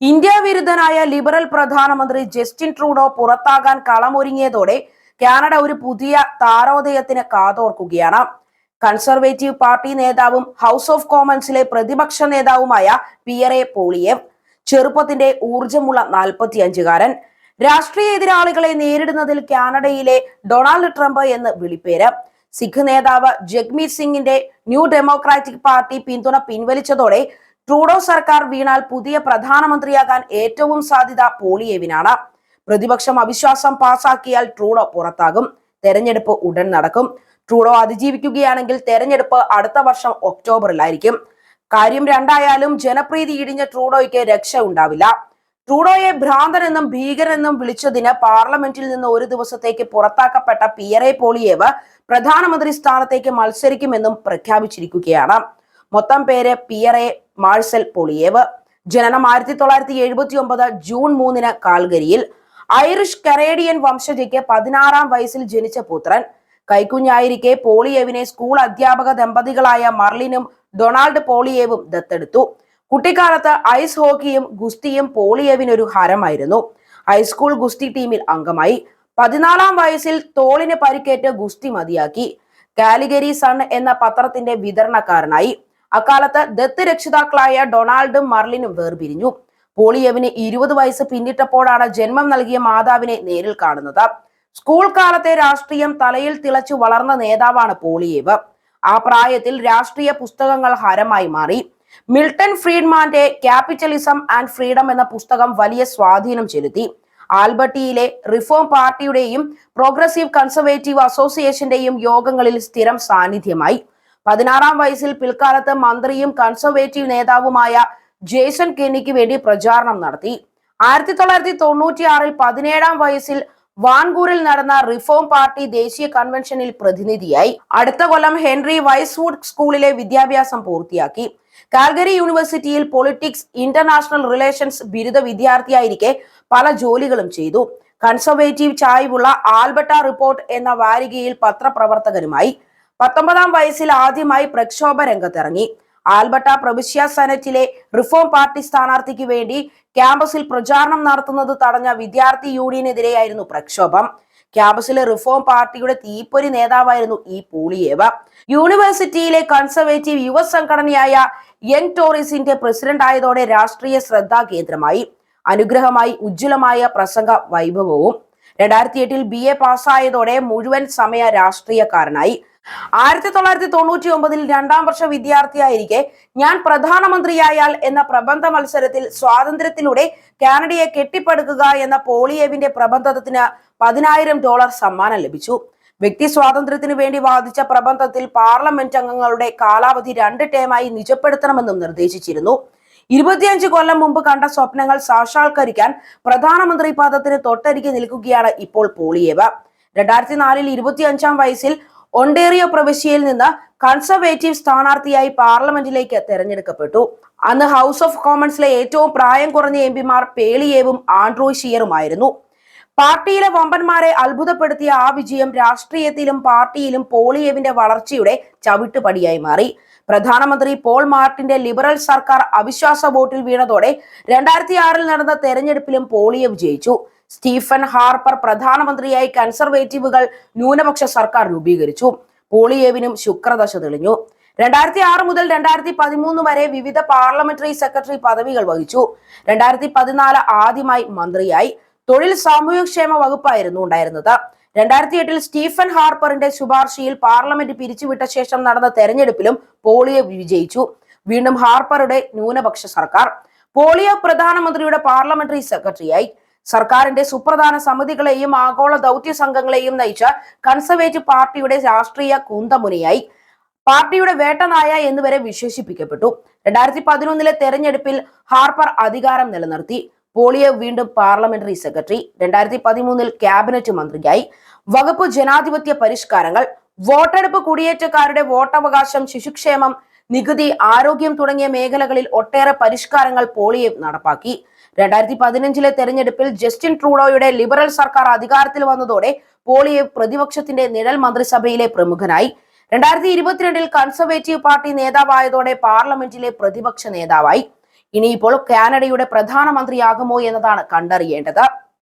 India വിരുദ്ധനായ liberal പ്രധാനമന്ത്രി Justin Trudeau പുറത്താകാൻ കളമൊരുങ്ങിയതോടെ കാനഡ ഒരു പുതിയ താരോദയത്തിന് കാതോർക്കുകയാണ്. കൺസർവേറ്റീവ് പാർട്ടി നേതാവും ഹൗസ് ഓഫ് കോമൺസിലെ പ്രതിപക്ഷ നേതാവുമായ പിയറെ പോളിയേവ് ചെറുപ്പത്തിന്റെ ഊർജമുള്ള നാൽപ്പത്തിയഞ്ചുകാരൻ രാഷ്ട്രീയ എതിരാളികളെ നേരിടുന്നതിൽ കാനഡയിലെ ഡൊണാൾഡ് ട്രംപ് എന്ന് വിളിപ്പേര്. സിഖ് നേതാവ് ജഗ്മീത് സിംഗിന്റെ ന്യൂ ഡെമോക്രാറ്റിക് പാർട്ടി പിന്തുണ പിൻവലിച്ചതോടെ ട്രൂഡോ സർക്കാർ വീണാൽ പുതിയ പ്രധാനമന്ത്രിയാകാൻ ഏറ്റവും സാധ്യത പോളിയേവിനാണ്. പ്രതിപക്ഷം അവിശ്വാസം പാസാക്കിയാൽ ട്രൂഡോ പുറത്താകും. തെരഞ്ഞെടുപ്പ് ഉടൻ നടക്കും. ട്രൂഡോ അതിജീവിക്കുകയാണെങ്കിൽ തെരഞ്ഞെടുപ്പ് അടുത്ത വർഷം ഒക്ടോബറിലായിരിക്കും. കാര്യം രണ്ടായാലും ജനപ്രീതി ഇടിഞ്ഞ ട്രൂഡോയ്ക്ക് രക്ഷ ഉണ്ടാവില്ല. ട്രൂഡോയെ ഭ്രാന്തനെന്നും ഭീകരനെന്നും വിളിച്ചതിന് പാർലമെന്റിൽ നിന്ന് ഒരു ദിവസത്തേക്ക് പുറത്താക്കപ്പെട്ട പിയറെ പോളിയേവ് പ്രധാനമന്ത്രി സ്ഥാനത്തേക്ക് മത്സരിക്കുമെന്നും പ്രഖ്യാപിച്ചിരിക്കുകയാണ്. മൊത്തം പേര് പിയറെ മാഴ്സൽ പോളിയേവ്. ജനനം ആയിരത്തി തൊള്ളായിരത്തി എഴുപത്തി ഒമ്പത് ജൂൺ മൂന്നിന് കാൽഗരിയിൽ. ഐറിഷ് കനേഡിയൻ വംശജയ്ക്ക് പതിനാറാം വയസ്സിൽ ജനിച്ച പുത്രൻ. കൈക്കുഞ്ഞായിരിക്കെ പോളിയേവിനെ സ്കൂൾ അധ്യാപക ദമ്പതികളായ മർലിനും ഡൊണാൾഡ് പോളിയേവും ദത്തെടുത്തു. കുട്ടിക്കാലത്ത് ഐസ് ഹോക്കിയും ഗുസ്തിയും പോളിയേവിനൊരു ഹരമായിരുന്നു. ഹൈസ്കൂൾ ഗുസ്തി ടീമിൽ അംഗമായി. പതിനാലാം വയസ്സിൽ തോളിന് പരിക്കേറ്റ് ഗുസ്തി മതിയാക്കി. കാലിഗരി സൺ എന്ന പത്രത്തിന്റെ വിതരണക്കാരനായി. അക്കാലത്ത് ദത്ത് രക്ഷിതാക്കളായ ഡൊണാൾഡും മർലിനും വേർപിരിഞ്ഞു. പോളിയവിന് ഇരുപത് വയസ്സ് പിന്നിട്ടപ്പോഴാണ് ജന്മം നൽകിയ മാതാവിനെ നേരിൽ കാണുന്നത്. സ്കൂൾ കാലത്തെ രാഷ്ട്രീയം തലയിൽ തിളച്ചു വളർന്ന നേതാവാണ് പോളിയേവ്. ആ പ്രായത്തിൽ രാഷ്ട്രീയ പുസ്തകങ്ങൾ ഹരമായി മാറി. മിൽട്ടൺ ഫ്രീഡ്മാന്റെ ക്യാപിറ്റലിസം ആൻഡ് ഫ്രീഡം എന്ന പുസ്തകം വലിയ സ്വാധീനം ചെലുത്തി. ആൽബർട്ടിയിലെ റിഫോം പാർട്ടിയുടെയും പ്രോഗ്രസീവ് കൺസർവേറ്റീവ് അസോസിയേഷന്റെയും യോഗങ്ങളിൽ സ്ഥിരം സാന്നിധ്യമായി. പതിനാറാം വയസ്സിൽ പിൽക്കാലത്ത് മന്ത്രിയും കൺസർവേറ്റീവ് നേതാവുമായ ജേസൺ കെന്നിക്ക് വേണ്ടി പ്രചാരണം നടത്തി. ആയിരത്തി തൊള്ളായിരത്തി തൊണ്ണൂറ്റി ആറിൽ പതിനേഴാം വയസ്സിൽ വാൻകൂറിൽ നടന്ന റിഫോം പാർട്ടി ദേശീയ കൺവെൻഷനിൽ പ്രതിനിധിയായി. അടുത്ത കൊല്ലം ഹെൻറി വൈസ്വുഡ് സ്കൂളിലെ വിദ്യാഭ്യാസം പൂർത്തിയാക്കി. കാൽഗരി യൂണിവേഴ്സിറ്റിയിൽ പൊളിറ്റിക്സ് ഇന്റർനാഷണൽ റിലേഷൻസ് ബിരുദ വിദ്യാർത്ഥിയായിരിക്കെ പല ജോലികളും ചെയ്തു. കൺസർവേറ്റീവ് ചായ്വുള്ള ആൽബർട്ട റിപ്പോർട്ട് എന്ന വാരികയിൽ പത്രപ്രവർത്തകനുമായി പത്തൊമ്പതാം വയസ്സിൽ ആദ്യമായി പ്രക്ഷോഭ രംഗത്തിറങ്ങി. ആൽബർട്ട പ്രവിശ്യ സെനറ്റിലെ റിഫോം പാർട്ടി സ്ഥാനാർത്ഥിക്ക് വേണ്ടി ക്യാമ്പസിൽ പ്രചാരണം നടത്തുന്നത് തടഞ്ഞ വിദ്യാർത്ഥി യൂണിയനെതിരെയായിരുന്നു പ്രക്ഷോഭം. ക്യാമ്പസിലെ റിഫോം പാർട്ടിയുടെ തീപ്പൊരി നേതാവായിരുന്നു ഈ പൂളിയേവ. യൂണിവേഴ്സിറ്റിയിലെ കൺസർവേറ്റീവ് യുവ സംഘടനയായ യങ് ടോറിസിന്റെ പ്രസിഡന്റ് ആയതോടെ രാഷ്ട്രീയ ശ്രദ്ധാ കേന്ദ്രമായി. അനുഗ്രഹമായി ഉജ്ജ്വലമായ പ്രസംഗ വൈഭവവും. രണ്ടായിരത്തി എട്ടിൽ ബി എ പാസ്സായതോടെ മുഴുവൻ സമയ രാഷ്ട്രീയക്കാരനായി. ആയിരത്തി തൊള്ളായിരത്തി തൊണ്ണൂറ്റി ഒമ്പതിൽ രണ്ടാം വർഷ വിദ്യാർത്ഥിയായിരിക്കെ ഞാൻ പ്രധാനമന്ത്രിയായാൽ എന്ന പ്രബന്ധ മത്സരത്തിൽ സ്വാതന്ത്ര്യത്തിലൂടെ കാനഡയെ കെട്ടിപ്പടുക്കുക എന്ന പോളിയേവിന്റെ പ്രബന്ധത്തിന് പതിനായിരം ഡോളർ സമ്മാനം ലഭിച്ചു. വ്യക്തി സ്വാതന്ത്ര്യത്തിനു വേണ്ടി വാദിച്ച പ്രബന്ധത്തിൽ പാർലമെന്റ് അംഗങ്ങളുടെ കാലാവധി രണ്ട് ടേമായി നിജപ്പെടുത്തണമെന്നും നിർദ്ദേശിച്ചിരുന്നു. ഇരുപത്തിയഞ്ച് കൊല്ലം മുമ്പ് കണ്ട സ്വപ്നങ്ങൾ സാക്ഷാത്കരിക്കാൻ പ്രധാനമന്ത്രി പദത്തിന് തൊട്ടരികെ നിൽക്കുകയാണ് ഇപ്പോൾ പോളിയേവ. രണ്ടായിരത്തി നാലിൽ ഇരുപത്തിയഞ്ചാം വയസ്സിൽ ഒണ്ടേറിയോ പ്രവിശ്യയിൽ നിന്ന് കൺസർവേറ്റീവ് സ്ഥാനാർത്ഥിയായി പാർലമെന്റിലേക്ക് തെരഞ്ഞെടുക്കപ്പെട്ടു. അന്ന് ഹൗസ് ഓഫ് കോമൺസിലെ ഏറ്റവും പ്രായം കുറഞ്ഞ എം പിമാർ പേളിയേവും ആൻഡ്രോയ് ഷിയറുമായിരുന്നു. പാർട്ടിയിലെ വമ്പന്മാരെ അത്ഭുതപ്പെടുത്തിയ ആ വിജയം രാഷ്ട്രീയത്തിലും പാർട്ടിയിലും പോളിയേവിന്റെ വളർച്ചയുടെ ചവിട്ടുപടിയായി മാറി. പ്രധാനമന്ത്രി പോൾ മാർട്ടിന്റെ ലിബറൽ സർക്കാർ അവിശ്വാസ വോട്ടിൽ വീണതോടെ രണ്ടായിരത്തി ആറിൽ നടന്ന തെരഞ്ഞെടുപ്പിലും പോളിയേവ് ജയിച്ചു. സ്റ്റീഫൻ ഹാർപ്പർ പ്രധാനമന്ത്രിയായി കൺസർവേറ്റീവുകൾ ന്യൂനപക്ഷ സർക്കാർ രൂപീകരിച്ചു. പോളിയേവിനും ശുക്രദശ തെളിഞ്ഞു. രണ്ടായിരത്തി ആറ് മുതൽ രണ്ടായിരത്തി പതിമൂന്ന് വരെ വിവിധ പാർലമെന്ററി സെക്രട്ടറി പദവികൾ വഹിച്ചു. രണ്ടായിരത്തി പതിനാല് ആദ്യമായി മന്ത്രിയായി. തൊഴിൽ സാമൂഹ്യക്ഷേമ വകുപ്പായിരുന്നു ഉണ്ടായിരുന്നത്. രണ്ടായിരത്തി എട്ടിൽ സ്റ്റീഫൻ ഹാർപ്പറിന്റെ ശുപാർശയിൽ പാർലമെന്റ് പിരിച്ചുവിട്ട ശേഷം നടന്ന തെരഞ്ഞെടുപ്പിലും പോളിയോ വിജയിച്ചു. വീണ്ടും ഹാർപ്പറുടെ ന്യൂനപക്ഷ സർക്കാർ. പോളിയോ പ്രധാനമന്ത്രിയുടെ പാർലമെന്ററി സെക്രട്ടറിയായി. സർക്കാരിന്റെ സുപ്രധാന സമിതികളെയും ആഗോള ദൗത്യ സംഘങ്ങളെയും നയിച്ച കൺസർവേറ്റീവ് പാർട്ടിയുടെ രാഷ്ട്രീയ കൂന്തമുനയായി. പാർട്ടിയുടെ വേട്ടനായ എന്നുവരെ വിശേഷിപ്പിക്കപ്പെട്ടു. രണ്ടായിരത്തി പതിനൊന്നിലെ തെരഞ്ഞെടുപ്പിൽ ഹാർപ്പർ അധികാരം നിലനിർത്തി. പോളിയോ വീണ്ടും പാർലമെന്ററി സെക്രട്ടറി. രണ്ടായിരത്തി പതിമൂന്നിൽ ക്യാബിനറ്റ് മന്ത്രിയായി. വകുപ്പ് ജനാധിപത്യ പരിഷ്കാരങ്ങൾ. വോട്ടെടുപ്പ് കുടിയേറ്റക്കാരുടെ വോട്ടവകാശം ശിശുക്ഷേമം നികുതി ആരോഗ്യം തുടങ്ങിയ മേഖലകളിൽ ഒട്ടേറെ പരിഷ്കാരങ്ങൾ പോളിയോ നടപ്പാക്കി. രണ്ടായിരത്തി പതിനഞ്ചിലെ തെരഞ്ഞെടുപ്പിൽ ജസ്റ്റിൻ ട്രൂഡോയുടെ ലിബറൽ സർക്കാർ അധികാരത്തിൽ വന്നതോടെ പോളിയെ പ്രതിപക്ഷത്തിന്റെ നിഴൽ മന്ത്രിസഭയിലെ പ്രമുഖനായി. രണ്ടായിരത്തി ഇരുപത്തിരണ്ടിൽ കൺസർവേറ്റീവ് പാർട്ടി നേതാവായതോടെ പാർലമെന്റിലെ പ്രതിപക്ഷ നേതാവായി. ഇനിയിപ്പോൾ കാനഡയുടെ പ്രധാനമന്ത്രിയാകുമോ എന്നതാണ് കണ്ടറിയേണ്ടത്.